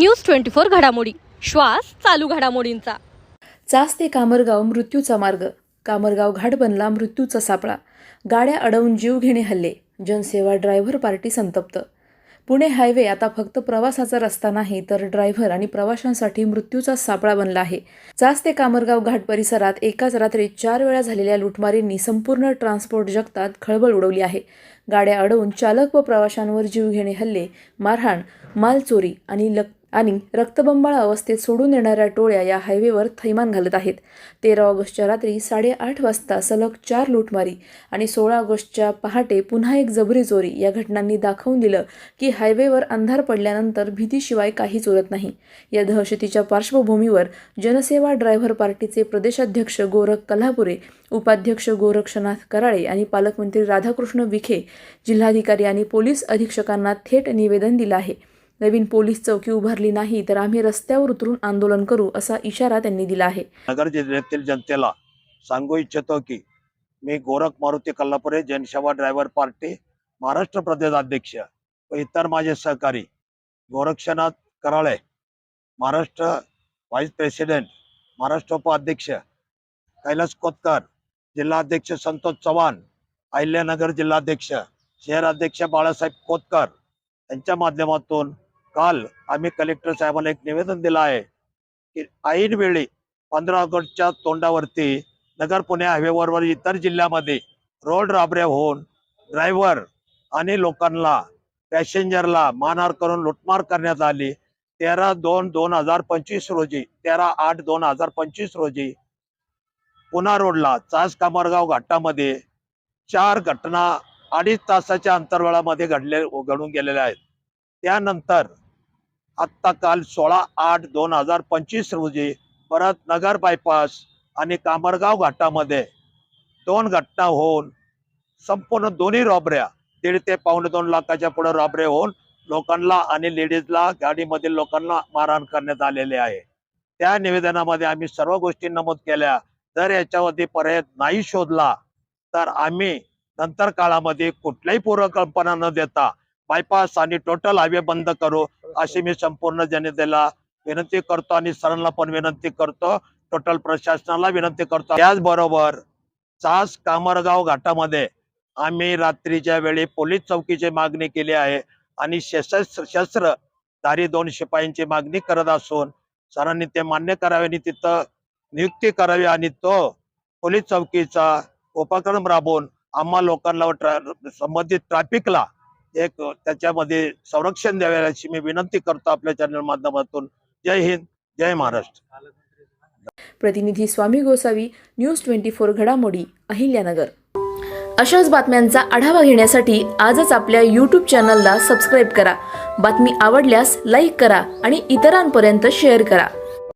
News twenty four घडामोडी. श्वास चालू घडामोडींचा. चास ते कामरगाव मृत्यूचा मार्ग. कामरगाव घाट बनला मृत्यूचा सापळा. गाड्या अडवून जीव घेणे हल्ले. जनसेवा ड्रायव्हर पार्टी संतप्त. पुणे हायवे आता फक्त प्रवासाचा रस्ता नाही तर ड्रायव्हर आणि प्रवाशांसाठी मृत्यूचा सापळा बनला आहे. चास ते कामरगाव घाट परिसरात एकाच रात्री चार वेळा झालेल्या लुटमारींनी संपूर्ण ट्रान्सपोर्ट जगतात खळबळ उडवली आहे. गाड्या अडवून चालक व प्रवाशांवर जीव घेणे हल्ले मारहाण मालचोरी आणि लक आणि रक्तबंबाळ अवस्थेत सोडून येणाऱ्या टोळ्या या हायवेवर थैमान घालत आहेत. तेरा ऑगस्टच्या रात्री साडेआठ वाजता सलग चार लूटमारी आणि सोळा ऑगस्टच्या पहाटे पुन्हा एक जबरी चोरी या घटनांनी दाखवून दिलं की हायवेवर अंधार पडल्यानंतर भीतीशिवाय काहीच उरत नाही. या दहशतीच्या पार्श्वभूमीवर जनसेवा ड्रायव्हर पार्टीचे प्रदेशाध्यक्ष गोरख कल्हापुरे उपाध्यक्ष गोरक्षनाथ कराळे आणि पालकमंत्री राधाकृष्ण विखे जिल्हाधिकारी आणि पोलीस अधीक्षकांना थेट निवेदन दिलं आहे. नवीन पोलीस चौकी उभारली नाही तर आम्ही रस्त्यावर उतरून आंदोलन करू असा इशारा त्यांनी दिला आहे. नगर जिल्ह्यातील जनतेला सांगू इच्छितो की मी गोरख मारुती कल्लापुरे जनसेवा ड्रायव्हर पार्टी महाराष्ट्र प्रदेश अध्यक्ष व इतर माझे सहकारी गोरक्षनाथ कराळे महाराष्ट्र व्हाईस प्रेसिडेंट महाराष्ट्र उपाध्यक्ष कैलास कोतकर जिल्हाध्यक्ष संतोष चव्हाण अहिल्यानगर जिल्हाध्यक्ष शहराध्यक्ष बाळासाहेब कोतकर यांच्या माध्यमातून काल आम्ही कलेक्टर साहेबांना एक निवेदन दिलं आहे की ऐन वेळी पंधरा ऑगस्टच्या तोंडावरती नगर पुणे हायवेवर इतर जिल्ह्यामध्ये रोड राबऱ्या होऊन ड्रायव्हर आणि लोकांना पॅसेंजरला मानहार करून लुटमार करण्यात आली. तेरा दोन दोन हजार पंचवीस रोजी तेरा आठ दोन हजार पंचवीस रोजी पुणा रोडला चास कामरगाव घाटामध्ये चार घटना अडीच तासाच्या अंतर्वळामध्ये घडले घडून गेलेल्या आहेत. त्यानंतर आत्ता काल सोळा आठ दोन हजार पंचवीस रोजी परत नगर बायपास आणि कामरगाव घाटामध्ये दोन घटना होऊन संपूर्ण दोन्ही रॉबऱ्या दीड ते पावणे दोन लाखाच्या पुढे रॉबरे होऊन लोकांना आणि लेडीजला गाडीमधील लोकांना मारहाण करण्यात आलेले आहे. त्या निवेदनामध्ये आम्ही सर्व गोष्टी नमूद केल्या. जर याच्यावरती पर्याय नाही शोधला तर आम्ही नंतर काळामध्ये कुठल्याही पूर्वकल्पना न देता बायपास आणि टोटल हायवे बंद करू. अशी मी संपूर्ण जनतेला विनंती करतो आणि सरांना पण विनंती करतो. टोटल प्रशासनाला विनंती करतो. त्याचबरोबर चास कामरगाव घाटामध्ये आम्ही रात्रीच्या वेळी पोलीस चौकीची मागणी केली आहे आणि शस्त्र शस्त्रधारी दोन शिपायांची मागणी करत असून सरांनी ते मान्य करावे आणि तिथं नियुक्ती करावी आणि तो पोलीस चौकीचा उपक्रम राबवून आम्हा लोकांना संबंधित ट्रॅफिकला एक त्याच्यामध्ये संरक्षण द्यावे अशी मी विनंती करतो आपल्या चॅनल माध्यमातून. जय हिंद जय महाराष्ट्र. प्रतिनिधी Swami Gosavi news twenty four घडामोडी अहिल्यानगर. अशाच बातम्यांचा आढावा घेण्यासाठी आजच आपल्या यूट्यूब चॅनलला सबस्क्राईब करा. बातमी आवडल्यास लाईक करा आणि इतरांपर्यंत शेअर करा.